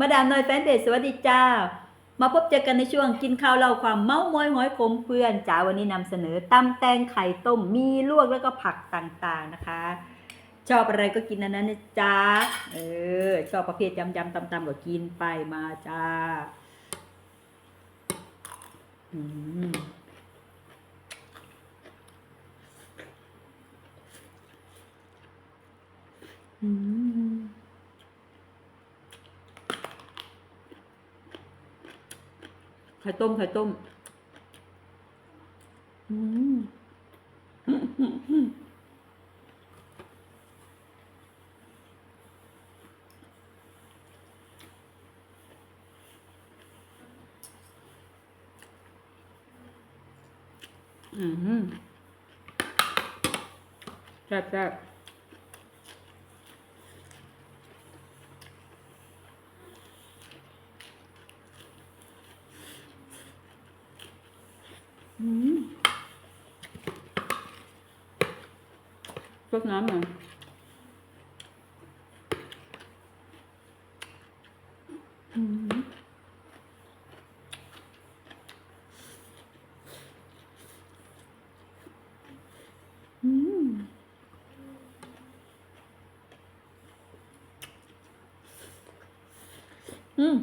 มาดามน้อยแฟนเพจสวัสดีจ้า มาพบเจอกันในช่วงกินข้าวเล่าความเมาส์มอยหอยขมเพื่อนจ้าวันนี้นำเสนอตำแตงไข่ต้มมีลวกแล้วก็ผักต่างๆนะคะ ชอบอะไรก็กินอันนั้นนะจ้าเออชอบประเภทยำๆตำๆก็กินไปมาจ้าอืมอืม ข่ต้มไข่ต้ม อืมอืมแซ่บแซ่บอืม รดน้ำหน่อยอืมอืมอืม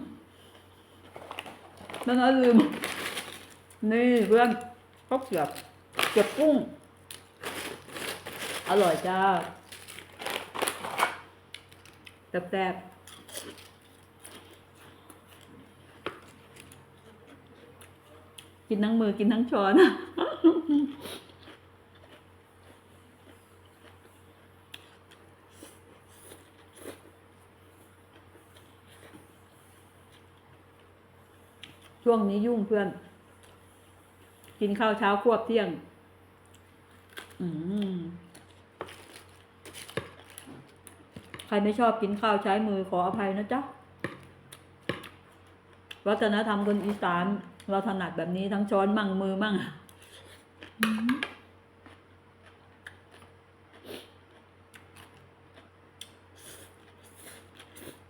แล้วนะลืม นี่เพื่อนข้าวเกรียบเกรียบกุ้ง อร่อยจ้าแซ่บๆกินทั้งมือกินทั้งช้อนช่วงนี้ยุ่งเพื่อน กินข้าวเช้าควบเที่ยง อืม ใครไม่ชอบกินข้าวใช้มือขออภัยนะจ๊ะ วัฒนธรรมคนอีสานเราถนัดแบบนี้ทั้งช้อนมั่งมือมั่ง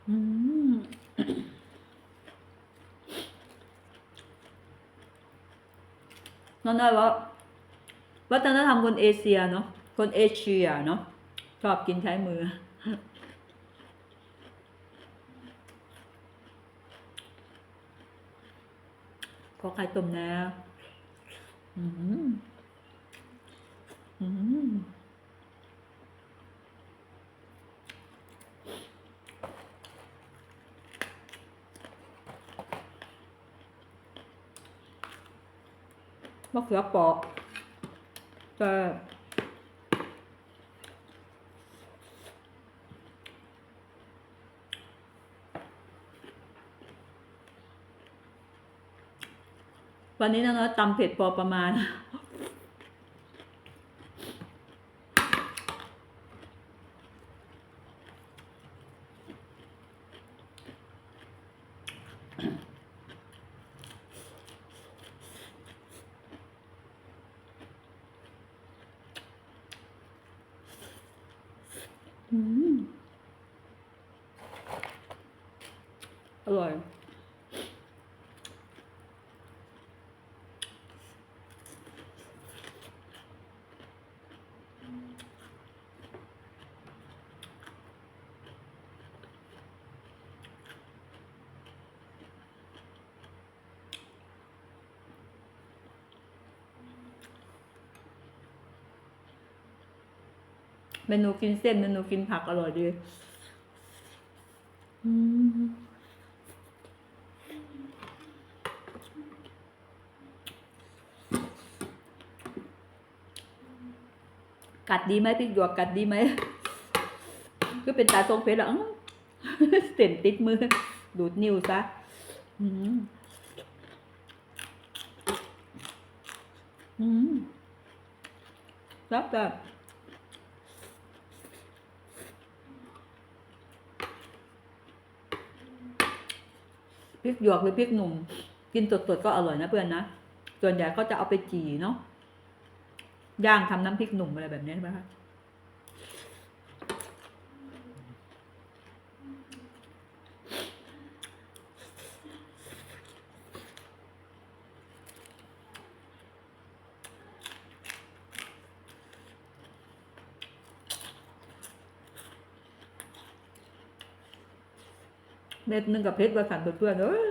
อืมนั่นได้ว่าวัฒนธรรมคนเอเชียเนาะคนเอเชียเนาะชอบกินใช้มือ ข อไข่ต้มนะอืมอืมมะเขือเปาะแต่ วันนี้นะเนอะตำเผ็ดพอประมาณอืมอร่อย เมนูกินเส้นเมนูกินผักอร่อยดีอืมกัดดีไหมพริกหยวกกัดดีไหมก็เป็นตาทรงเพชรอะอื้อเส้นติดมือ ดูดนิ้วซะอืมอืมรับแบบ พริกหยวกหรือพริกหนุ่ม กินสดๆก็อร่อยนะเพื่อนนะส่วนใหญ่ก็จะเอาไปจี่เนาะย่างทำน้ำพริกหนุ่มอะไรแบบนี้ใช่ไหมคะ เม็ดหนึงกับเพชรว่าสันเพื่อนๆเอ้ย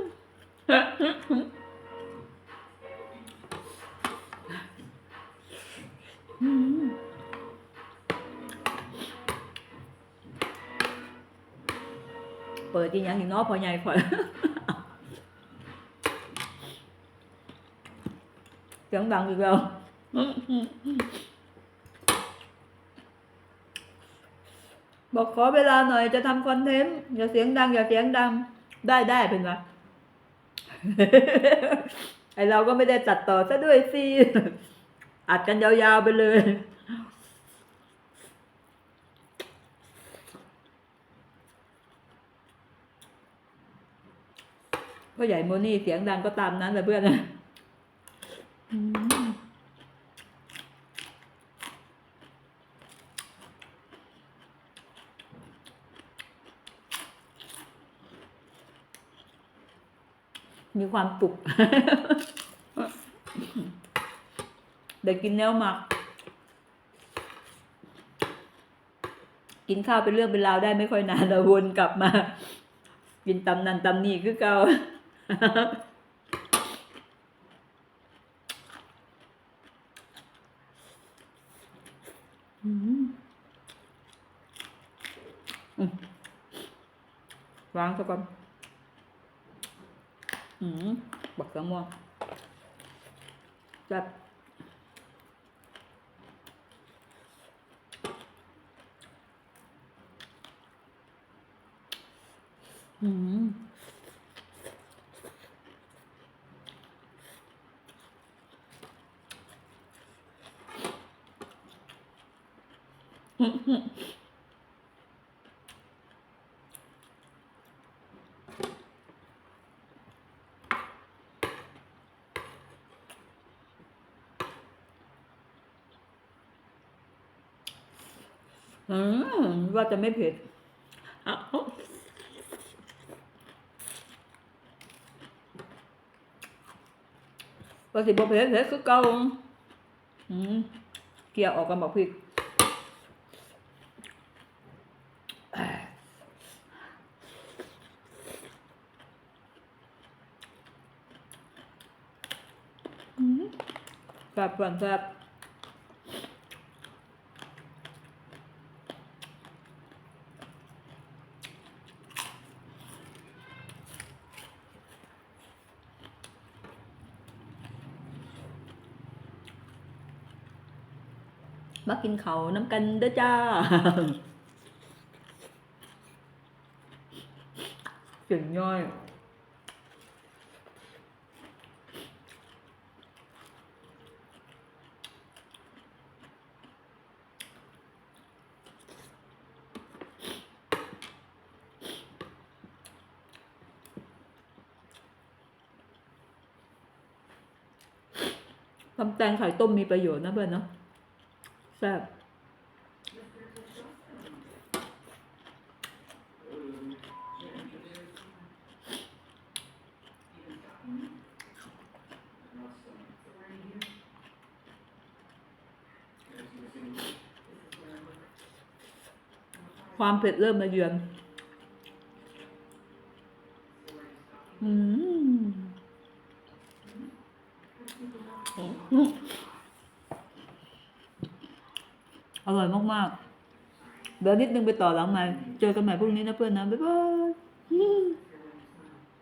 เปิดจริงยังอีกนาะพอใหญ่ข่อเสียงดังอีกแล้ว บอกขอเวลาหน่อยจะทำคอนเทนต์อย่าเสียงดัง อย่าเสียงดังได้ได้เป็นไงไอเราก็ไม่ได้ตัดต่อซะด้วยสิอัดกันยาวๆไปเลย พ่อใหญ่โมนี่เสียงดังก็ตามนั้นแหละเพื่อนนะอืม มีความสุขได้กินแนวหมัก กินข้าวเป็นเรื่องเป็นราวได้ไม่ค่อยนานเราวนกลับมา กินตำนันตำนี่คือเก่าอืมวางซะก่อน อืมบักสะม่วงจับอืมอืม ว่าจะไม่เผ็ดอ้าว่าสิบ่เผ็ดเผ็ดคือเก่าอืมเกี่ยออกกันบอกพริกอืมแซ่บก่อนแซ่บ มากินเขาวน้ำกันเด้อจ้าเก่งย่อยทำแตงไข่ต้มมีประโยชน์นะเพื่อนเนาะ แซ่บความเผ็ดเริ่มมาเยือน อืม อร่อยมากๆเดี๋ยวนิดนึงไปต่อหลังใหม่เจอกันใหม่พรุ่งนี้นะเพื่อนนะบ๊ายบาย